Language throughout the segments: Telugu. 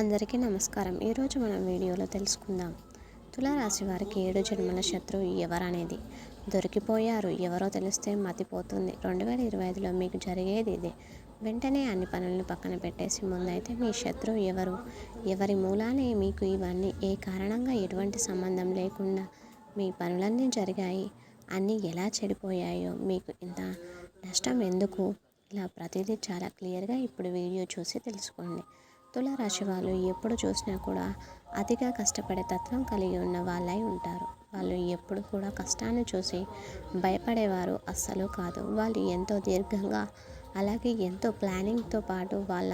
అందరికీ నమస్కారం. ఈరోజు మనం వీడియోలో తెలుసుకుందాం. తులారాశి వారికి ఏడు జన్మల శత్రువు ఎవరనేది. దొరికిపోయారు ఎవరో తెలిస్తే మతిపోతుంది. రెండు వేల ఇరవై ఐదులో మీకు జరిగేది ఇదే. వెంటనే అన్ని పనులను పక్కన పెట్టేసి ముందైతే మీ శత్రువు ఎవరు? ఎవరి మూలానే మీకు ఇవన్నీ? ఏ కారణంగా ఎటువంటి సంబంధం లేకుండా మీ పనులన్నీ జరిగాయి? అన్నీ ఎలా చెడిపోయాయో? మీకు ఇంత నష్టం ఎందుకు? ఇలా ప్రతిదీ చాలా క్లియర్గా ఇప్పుడు వీడియో చూసి తెలుసుకోండి. తులారాశి వాళ్ళు ఎప్పుడు చూసినా కూడా అతిగా కష్టపడే తత్వం కలిగి ఉన్న వాళ్ళై ఉంటారు. వాళ్ళు ఎప్పుడు కూడా కష్టాన్ని చూసి భయపడేవారు అస్సలు కాదు. వాళ్ళు ఎంతో దీర్ఘంగా అలాగే ఎంతో ప్లానింగ్తో పాటు వాళ్ళ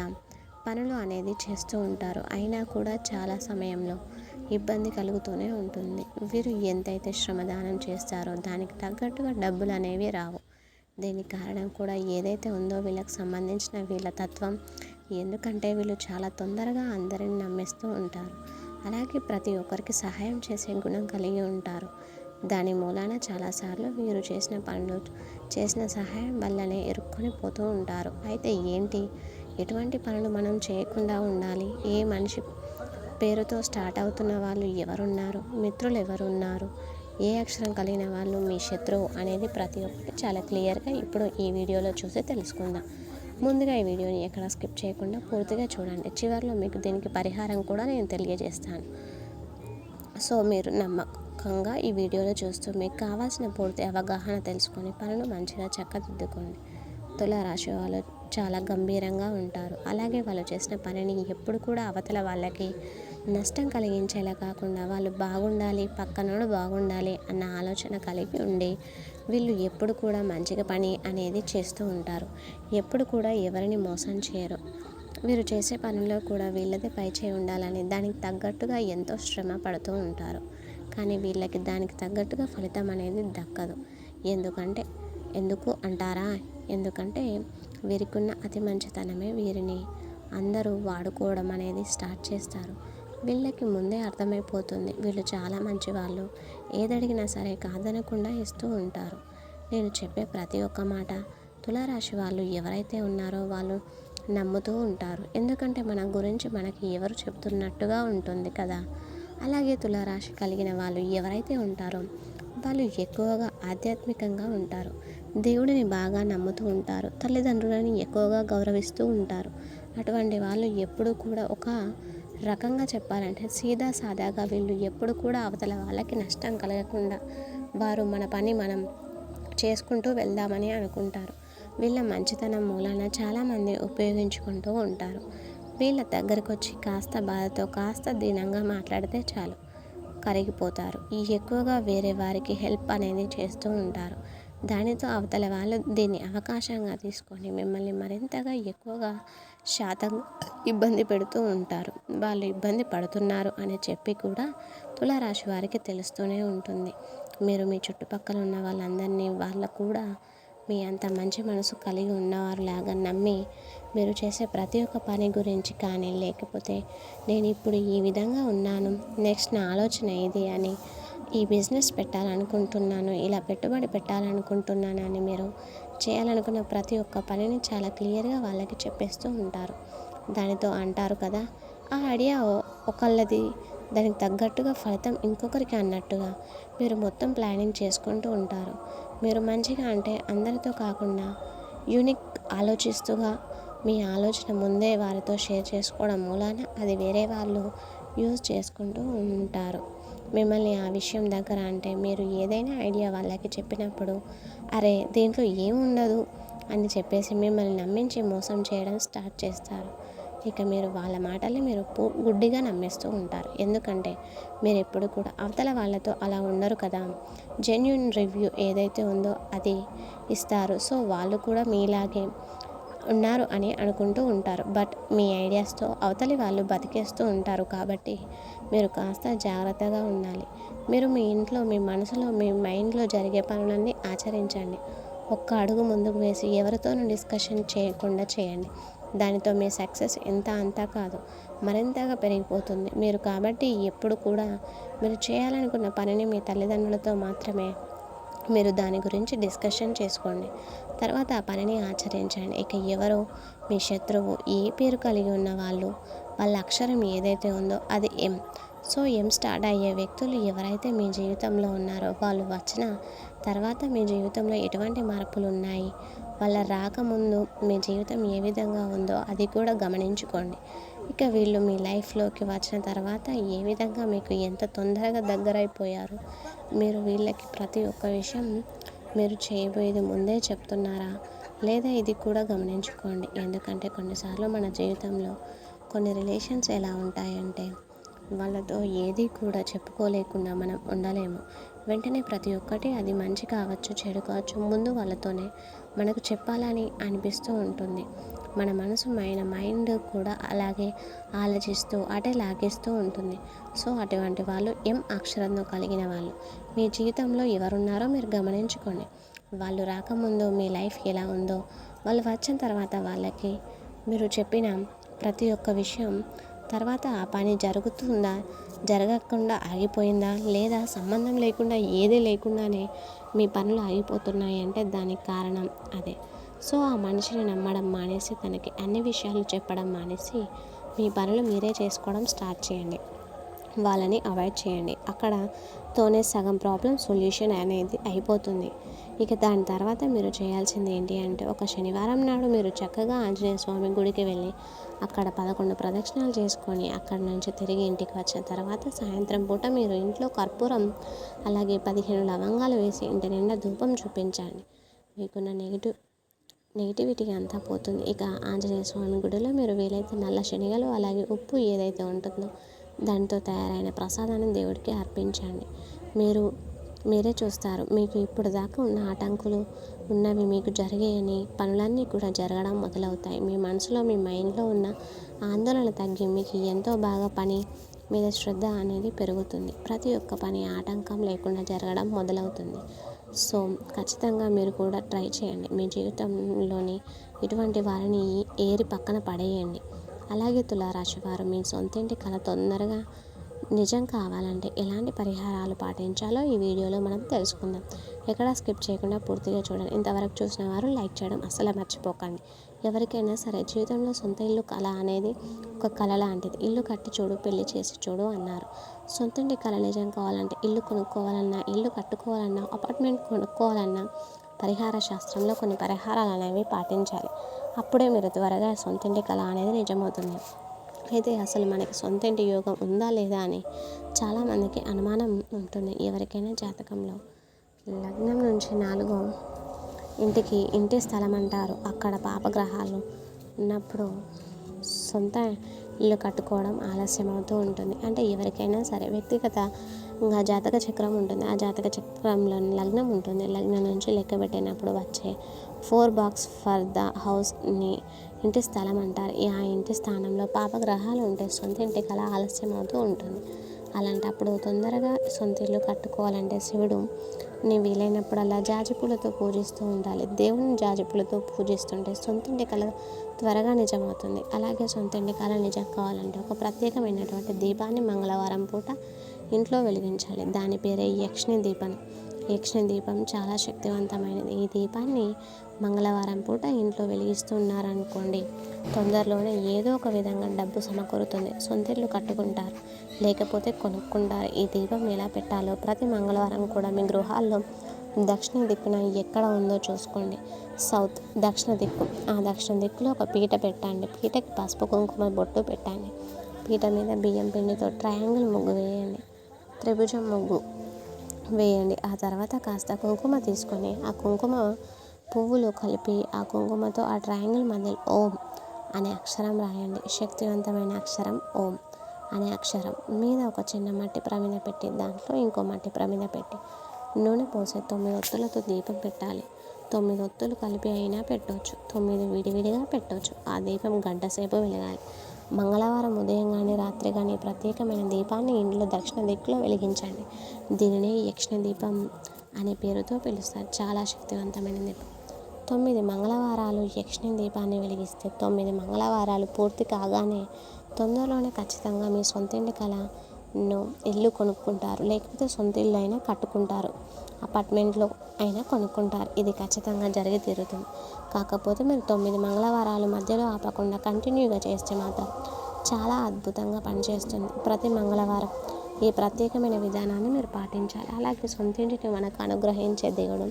పనులు అనేది చేస్తూ ఉంటారు. అయినా కూడా చాలా సమయంలో ఇబ్బంది కలుగుతూనే ఉంటుంది. వీరు ఎంతైతే శ్రమదానం చేస్తారో దానికి తగ్గట్టుగా డబ్బులు అనేవి రావు. దీనికి కారణం కూడా ఏదైతే ఉందో వీళ్ళకి సంబంధించిన వీళ్ళ తత్వం ఎందుకంటే వీళ్ళు చాలా తొందరగా అందరిని నమ్మేస్తూ ఉంటారు. అలాగే ప్రతి ఒక్కరికి సహాయం చేసే గుణం కలిగి ఉంటారు. దాని మూలాన చాలాసార్లు వీరు చేసిన పనులు చేసిన సహాయం వల్లనే ఇరుక్కొని పోతూ ఉంటారు. అయితే ఏంటి? ఎటువంటి పనులు మనం చేయకుండా ఉండాలి? ఏ మనిషి పేరుతో స్టార్ట్ అవుతున్న వాళ్ళు ఎవరున్నారు? మిత్రులు ఎవరున్నారు? ఏ అక్షరం కలిగిన వాళ్ళు? మీ శత్రువు? అనేది ప్రతి ఒక్కటి చాలా క్లియర్గా ఇప్పుడు ఈ వీడియోలో చూసి తెలుసుకుందాం. ముందుగా ఈ వీడియోని ఎక్కడ స్కిప్ చేయకుండా పూర్తిగా చూడండి. చివరిలో మీకు దీనికి పరిహారం కూడా నేను తెలియజేస్తాను. సో మీరు నమ్మకంగా ఈ వీడియోలో చూస్తూ మీకు కావాల్సిన పూర్తి అవగాహన తెలుసుకొని పనులు మంచిగా చక్కదిద్దుకోండి. తులారాశి వాళ్ళు చాలా గంభీరంగా ఉంటారు. అలాగే వాళ్ళు చేసిన పనిని ఎప్పుడు కూడా అవతల వాళ్ళకి నష్టం కలిగించేలా కాకుండా వాళ్ళు బాగుండాలి పక్కనోడు బాగుండాలి అన్న ఆలోచన కలిగి ఉండి వీళ్ళు ఎప్పుడు కూడా మంచిగా పని అనేది చేస్తూ ఉంటారు. ఎప్పుడు కూడా ఎవరిని మోసం చేయరు. వీరు చేసే పనిలో కూడా వీళ్ళదే పైచేయి ఉండాలని దానికి తగ్గట్టుగా ఎంతో శ్రమ పడుతూ ఉంటారు. కానీ వీళ్ళకి దానికి తగ్గట్టుగా ఫలితం అనేది దక్కదు. ఎందుకంటే ఎందుకు అంటారా? ఎందుకంటే వీరికున్న అతి మంచితనమే వీరిని అందరూ వాడుకోవడం అనేది స్టార్ట్ చేస్తారు. వీళ్ళకి ముందే అర్థమైపోతుంది. వీళ్ళు చాలా మంచి వాళ్ళు ఏదడిగినా సరే కాదనకుండా ఇస్తూ ఉంటారు. నేను చెప్పే ప్రతి ఒక్క మాట తులారాశి వాళ్ళు ఎవరైతే ఉన్నారో వాళ్ళు నమ్ముతూ ఉంటారు. ఎందుకంటే మన గురించి మనకి ఎవరు చెప్తున్నట్టుగా ఉంటుంది కదా. అలాగే తులారాశి కలిగిన వాళ్ళు ఎవరైతే ఉంటారో వాళ్ళు ఎక్కువగా ఆధ్యాత్మికంగా ఉంటారు. దేవుడిని బాగా నమ్ముతూ ఉంటారు. తల్లిదండ్రులని ఎక్కువగా గౌరవిస్తూ ఉంటారు. అటువంటి వాళ్ళు ఎప్పుడూ కూడా ఒక రకంగా చెప్పాలంటే సీదా సాదాగా వీళ్ళు ఎప్పుడు కూడా అవతల వాళ్ళకి నష్టం కలగకుండా వారు మన పని మనం చేసుకుంటూ వెళ్దామని అనుకుంటారు. వీళ్ళ మంచితనం మూలాన చాలామంది ఉపయోగించుకుంటూ ఉంటారు. వీళ్ళ దగ్గరకు వచ్చి కాస్త బాధతో కాస్త దీనంగా మాట్లాడితే చాలు కరిగిపోతారు. ఈ ఎక్కువగా వేరే వారికి హెల్ప్ అనేది చేస్తూ ఉంటారు. దానితో అవతల వాళ్ళు దీన్ని అవకాశంగా తీసుకొని మిమ్మల్ని మరింతగా ఎక్కువగా శాతం ఇబ్బంది పెడుతూ ఉంటారు. వాళ్ళు ఇబ్బంది పడుతున్నారు అని చెప్పి కూడా తులారాశి వారికి తెలుస్తూనే ఉంటుంది. మీరు మీ చుట్టుపక్కల ఉన్న వాళ్ళందరినీ వాళ్ళ కూడా మీ అంత మంచి మనసు కలిగి ఉన్నవారులాగా నమ్మి మీరు చేసే ప్రతి ఒక్క పని గురించి కానీ లేకపోతే నేను ఇప్పుడు ఈ విధంగా ఉన్నాను నెక్స్ట్ నా ఆలోచన ఇది అని ఈ బిజినెస్ పెట్టాలనుకుంటున్నాను ఇలా పెట్టుబడి పెట్టాలనుకుంటున్నాను అని మీరు చేయాలనుకున్న ప్రతి ఒక్క పనిని చాలా క్లియర్గా వాళ్ళకి చెప్పేస్తూ ఉంటారు. దానితో అంటారు కదా ఆ ఐడియా ఒకళ్ళది దానికి తగ్గట్టుగా ఫలితం ఇంకొకరికి అన్నట్టుగా మీరు మొత్తం ప్లానింగ్ చేసుకుంటూ ఉంటారు. మీరు మంచిగా అంటే అందరితో కాకుండా యూనిక్ ఆలోచిస్తూగా మీ ఆలోచన ముందే వారితో షేర్ చేసుకోవడం మూలాన అది వేరే వాళ్ళు యూజ్ చేసుకుంటూ ఉంటారు. మిమ్మల్ని ఆ విషయం దగ్గర అంటే మీరు ఏదైనా ఐడియా వాళ్ళకి చెప్పినప్పుడు అరే దీంట్లో ఏముండదు అని చెప్పేసి మిమ్మల్ని నమ్మించి మోసం చేయడం స్టార్ట్ చేస్తారు. ఇక మీరు వాళ్ళ మాటల్ని మీరు గుడ్డిగా నమ్మేస్తూ ఉంటారు. ఎందుకంటే మీరు ఎప్పుడు కూడా అవతల వాళ్ళతో అలా ఉండరు కదా. జెన్యున్ రివ్యూ ఏదైతే ఉందో అది ఇస్తారు. సో వాళ్ళు కూడా మీలాగే ఉన్నారు అని అనుకుంటూ ఉంటారు. బట్ మీ ఐడియాస్తో అవతలి వాళ్ళు బతికేస్తూ ఉంటారు కాబట్టి మీరు కాస్త జాగ్రత్తగా ఉండాలి. మీరు మీ ఇంట్లో మీ మనసులో మీ మైండ్లో జరిగే పనులన్నీ ఆచరించండి. ఒక్క అడుగు ముందుకు వేసి ఎవరితోనూ డిస్కషన్ చేయకుండా చేయండి. దానితో మీ సక్సెస్ ఎంత అంతా కాదు. మరింతగా పెరిగిపోతుంది. మీరు కాబట్టి ఎప్పుడు కూడా మీరు చేయాలనుకున్న పనిని మీ తల్లిదండ్రులతో మాత్రమే మీరు దాని గురించి డిస్కషన్ చేసుకోండి. తర్వాత ఆ పనిని ఆచరించండి. ఇక ఎవరో మీ శత్రువు ఏ పేరు కలిగి ఉన్న వాళ్ళు వాళ్ళ అక్షరం ఏదైతే ఉందో అది ఎం. సో ఎం స్టార్ట్ అయ్యే వ్యక్తులు ఎవరైతే మీ జీవితంలో ఉన్నారో వాళ్ళు వచ్చిన తర్వాత మీ జీవితంలో ఎటువంటి మార్పులు ఉన్నాయి? వాళ్ళ రాకముందు మీ జీవితం ఏ విధంగా ఉందో అది కూడా గమనించుకోండి. ఇక వీళ్ళు మీ లైఫ్లోకి వచ్చిన తర్వాత ఏ విధంగా మీకు ఎంత తొందరగా దగ్గరైపోయారు? మీరు వీళ్ళకి ప్రతి ఒక్క విషయం మీరు చేయబోయేది ముందే చెప్తున్నారా? లేదా ఇది కూడా గమనించుకోండి. ఎందుకంటే కొన్నిసార్లు మన జీవితంలో కొన్ని రిలేషన్స్ ఎలా ఉంటాయంటే వాళ్ళతో ఏది కూడా చెప్పుకోలేకుండా మనం ఉండలేము. వెంటనే ప్రతి ఒక్కటి అది మంచి కావచ్చు చెడు కావచ్చు ముందు వాళ్ళతోనే మనకు చెప్పాలని అనిపిస్తూ ఉంటుంది. మన మనసు మైన మైండ్ కూడా అలాగే ఆలోచిస్తూ అటే లాగేస్తూ ఉంటుంది. సో అటువంటి వాళ్ళు ఎం అక్షరంతో కలిగిన వాళ్ళు. మీ జీవితంలో ఎవరున్నారో మీరు గమనించుకోండి. వాళ్ళు రాకముందు మీ లైఫ్ ఎలా ఉందో వాళ్ళు వచ్చిన తర్వాత వాళ్ళకి మీరు చెప్పిన ప్రతి ఒక్క విషయం తర్వాత ఆ పని జరుగుతుందా జరగకుండా ఆగిపోయిందా లేదా సంబంధం లేకుండా ఏది లేకుండానే మీ పనులు ఆగిపోతున్నాయి అంటే దానికి కారణం అదే. సో ఆ మనిషిని నమ్మడం మానేసి తనకి అన్ని విషయాలు చెప్పడం మానేసి మీ పనులు మీరే చేసుకోవడం స్టార్ట్ చేయండి. వాళ్ళని అవాయిడ్ చేయండి. అక్కడ తోనే సగం ప్రాబ్లం సొల్యూషన్ అనేది అయిపోతుంది. ఇక దాని తర్వాత మీరు చేయాల్సింది ఏంటి అంటే ఒక శనివారం నాడు మీరు చక్కగా ఆంజనేయ స్వామి గుడికి వెళ్ళి అక్కడ పదకొండు ప్రదక్షిణాలు చేసుకొని అక్కడ నుంచి తిరిగి ఇంటికి వచ్చిన తర్వాత సాయంత్రం పూట మీరు ఇంట్లో కర్పూరం అలాగే పదిహేను లవంగాలు వేసి ఇంటి నిండా ధూపం చూపించండి. మీకున్న నెగిటివ్ నెగిటివిటీ అంతా పోతుంది. ఇక ఆంజనేయ స్వామి గుడిలో మీరు వీలైతే నల్ల శనగలు అలాగే ఉప్పు ఏదైతే ఉంటుందో దాంతో తయారైన ప్రసాదాన్ని దేవుడికి అర్పించండి. మీరు మీరే చూస్తారు. మీకు ఇప్పుడు దాకా ఉన్న ఆటంకులు ఉన్నవి మీకు జరిగాయని పనులన్నీ కూడా జరగడం మొదలవుతాయి. మీ మనసులో మీ మైండ్లో ఉన్న ఆందోళన తగ్గి మీకు ఎంతో బాగా పని మీద శ్రద్ధ అనేది పెరుగుతుంది. ప్రతి ఒక్క పని ఆటంకం లేకుండా జరగడం మొదలవుతుంది. సో ఖచ్చితంగా మీరు కూడా ట్రై చేయండి. మీ జీవితంలోని ఇటువంటి వారిని ఏరి పక్కన పడేయండి. అలాగే తులారాశి వారు మీ సొంతింటి కళ తొందరగా నిజం కావాలంటే ఎలాంటి పరిహారాలు పాటించాలో ఈ వీడియోలో మనం తెలుసుకుందాం. ఎక్కడ స్కిప్ చేయకుండా పూర్తిగా చూడండి. ఇంతవరకు చూసిన వారు లైక్ చేయడం అసలు మర్చిపోకండి. ఎవరికైనా సరే జీవితంలో సొంత ఇల్లు కళ అనేది ఒక కళ లాంటిది. ఇల్లు కట్టి చూడు పెళ్ళి చేసి చూడు అన్నారు. సొంత ఇంటి కళ నిజం కావాలంటే ఇల్లు కొనుక్కోవాలన్నా ఇల్లు కట్టుకోవాలన్నా అపార్ట్మెంట్ కొనుక్కోవాలన్నా పరిహార శాస్త్రంలో కొన్ని పరిహారాలు అనేవి పాటించాలి. అప్పుడే మీరు త్వరగా సొంత ఇంటి కళ అనేది నిజమవుతుంది. అయితే అసలు మనకి సొంత ఇంటి యోగం ఉందా లేదా అని చాలామందికి అనుమానం ఉంటుంది ఎవరికైనా జాతకంలో. లగ్నం నుంచి నాలుగో ఇంటికి ఇంటి స్థలం అంటారు. అక్కడ పాపగ్రహాలు ఉన్నప్పుడు సొంత ఇల్లు కట్టుకోవడం ఆలస్యం అవుతూ ఉంటుంది. అంటే ఎవరికైనా సరే వ్యక్తిగత ఇంకా జాతక చక్రం ఉంటుంది. ఆ జాతక చక్రంలో లగ్నం ఉంటుంది. లగ్నం నుంచి లెక్క పెట్టినప్పుడు వచ్చే ఫోర్ బాక్స్ ఫర్ ద హౌస్ని ఇంటి స్థలం అంటారు. ఆ ఇంటి స్థానంలో పాపగ్రహాలు ఉంటే సొంత ఇంటి కళ ఆలస్యం అవుతూ ఉంటుంది. అలాంటప్పుడు తొందరగా సొంత ఇల్లు కట్టుకోవాలంటే శివుడు నీ వీలైనప్పుడల్లా జాజిపూలతో పూజిస్తూ ఉండాలి. దేవుని జాజిపూలతో పూజిస్తుంటే సొంత ఇంటి కళ త్వరగా నిజమవుతుంది. అలాగే సొంత ఇంటి కళ నిజం కావాలంటే ఒక ప్రత్యేకమైనటువంటి దీపాన్ని మంగళవారం పూట ఇంట్లో వెలిగించాలి. దాని పేరే యక్షిణి దీపం. యక్షణ దీపం చాలా శక్తివంతమైనది. ఈ దీపాన్ని మంగళవారం పూట ఇంట్లో వెలిగిస్తున్నారనుకోండి తొందరలోనే ఏదో ఒక విధంగా డబ్బు సమకూరుతుంది. సొంత కట్టుకుంటారు లేకపోతే కొనుక్కుంటారు. ఈ దీపం ఎలా పెట్టాలో ప్రతి మంగళవారం కూడా మీ గృహాల్లో దక్షిణ దిక్కున ఎక్కడ ఉందో చూసుకోండి. సౌత్ దక్షిణ దిక్కు. ఆ దక్షిణ దిక్కులో ఒక పీట పెట్టండి. పీటకి పసుపు కుంకుమ బొట్టు పెట్టండి. పీట మీద బియ్యం పిండితో ట్రయాంగిల్ ముగ్గు వేయండి. త్రిభుజం ముగ్గు. వేయండి. ఆ తర్వాత కాస్త కుంకుమ తీసుకొని ఆ కుంకుమ పువ్వులు కలిపి ఆ కుంకుమతో ఆ ట్రయాంగిల్ మధ్యలో ఓం అనే అక్షరం రాయండి. శక్తివంతమైన అక్షరం ఓం అనే అక్షరం. మీద ఒక చిన్న మట్టి ప్రమిద పెట్టి దాంట్లో ఇంకో మట్టి ప్రమిద పెట్టి నూనె పోసి తొమ్మిది ఒత్తులతో దీపం పెట్టాలి. తొమ్మిది ఒత్తులు కలిపి అయినా పెట్టవచ్చు తొమ్మిది విడివిడిగా పెట్టవచ్చు ఆ దీపం గంట సేపు వెలగాలి. మంగళవారం ఉదయం కానీ రాత్రి కానీ ప్రత్యేకమైన దీపాన్ని ఇంట్లో దక్షిణ దిక్కులో వెలిగించండి. దీనిని యక్షిణ దీపం అనే పేరుతో పిలుస్తారు. చాలా శక్తివంతమైన దీపం. తొమ్మిది మంగళవారాలు యక్షిణ దీపాన్ని వెలిగిస్తే తొమ్మిది మంగళవారాలు పూర్తి కాగానే తొందరలోనే ఖచ్చితంగా మీ సొంత ఇంటి కళ ఇల్లు కొనుక్కుంటారు. లేకపోతే సొంత ఇల్లు అయినా కట్టుకుంటారు. అపార్ట్మెంట్లో అయినా కొనుక్కుంటారు. ఇది ఖచ్చితంగా జరిగి తీరుతుంది. కాకపోతే మీరు తొమ్మిది మంగళవారాలు మధ్యలో ఆపకుండా కంటిన్యూగా చేస్తే మాత్రం చాలా అద్భుతంగా పనిచేస్తుంది ప్రతి మంగళవారం. ఈ ప్రత్యేకమైన విధానాన్ని మీరు పాటించాలి. అలాగే సొంతింటిని మనకు అనుగ్రహించే దేవుడు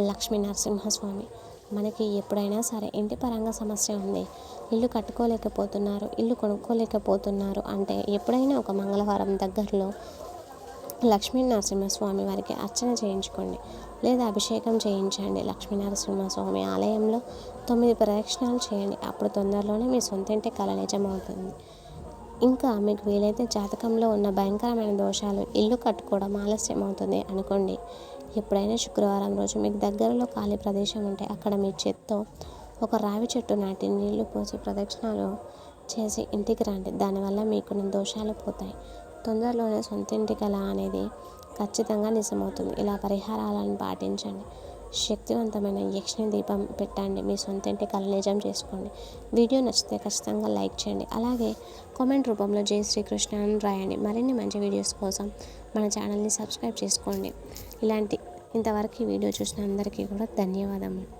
లక్ష్మీ నరసింహస్వామి మనకి ఎప్పుడైనా సరే ఇంటి పరంగా సమస్య ఉంది. ఇల్లు కట్టుకోలేకపోతున్నారు ఇల్లు కొనుక్కోలేకపోతున్నారు అంటే ఎప్పుడైనా ఒక మంగళవారం దగ్గరలో లక్ష్మీ నరసింహస్వామి వారికి అర్చన చేయించుకోండి. లేదా అభిషేకం చేయించండి. లక్ష్మీ నరసింహస్వామి ఆలయంలో తొమ్మిది ప్రదక్షిణాలు చేయండి. అప్పుడు తొందరలోనే మీ సొంతింటి కళ నిజమవుతుంది. ఇంకా మీకు వీలైతే జాతకంలో ఉన్న భయంకరమైన దోషాలు ఇల్లు కట్టుకోవడం ఆలస్యం అవుతుంది అనుకోండి. ఎప్పుడైనా శుక్రవారం రోజు మీకు దగ్గరలో ఖాళీ ప్రదేశం ఉంటే అక్కడ మీ చేత్తో ఒక రావి చెట్టు నాటి నీళ్ళు పోసి ప్రదక్షిణాలు చేసి ఇంటికి రండి. దానివల్ల మీకున్న దోషాలు పోతాయి. తొందరలోనే సొంత ఇంటి కళ అనేది ఖచ్చితంగా నిజమవుతుంది. ఇలా పరిహారాలను పాటించండి. శక్తివంతమైన యక్షణ దీపం పెట్టండి. మీ సొంత ఇంటి కళ నిజం చేసుకోండి. వీడియో నచ్చితే ఖచ్చితంగా లైక్ చేయండి. అలాగే కామెంట్ రూపంలో జై శ్రీకృష్ణ అని రాయండి. మరిన్ని మంచి వీడియోస్ కోసం మన ఛానల్ని సబ్స్క్రైబ్ చేసుకోండి. ఇలాంటి ఇంతవరకు ఈ వీడియో చూసిన అందరికీ కూడా ధన్యవాదములు.